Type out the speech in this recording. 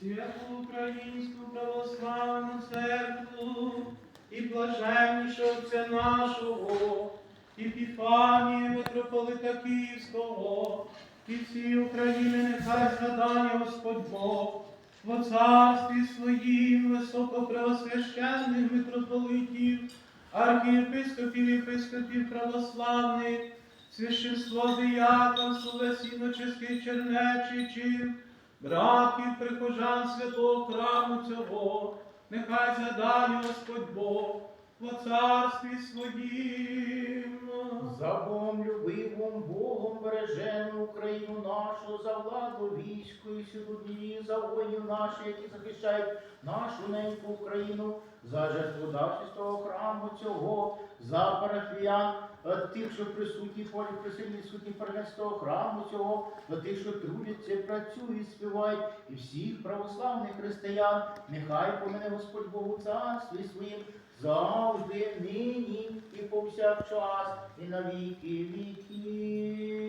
Святу Українську православну церкву і блаженнішого отця нашого, і Епіфанія митрополита Київського, і всі України нехай згадає Господь Бог, во царстві своїм високопреосвященних митрополитів, архієпископів єпископів православних, священство дияконство, весь іноческий чернечичів, братів, прихожан святого храму цього, нехай задає Господь Бог во царстві своїм. За Богом любивим Богом бережену Україну нашу, за владу війську і сьогодні, за воїнів наших, які захищають нашу неньку Україну, за жертводавчого храму цього, за парафіян, е, тих, що присутні, полі присильні сутні перенестого храму цього, за тих, що трудяться, працюють, співають, і всіх православних християн, нехай помине Господь Богу царстві своїм, завжди, нині і повсякчас, і на віки віків.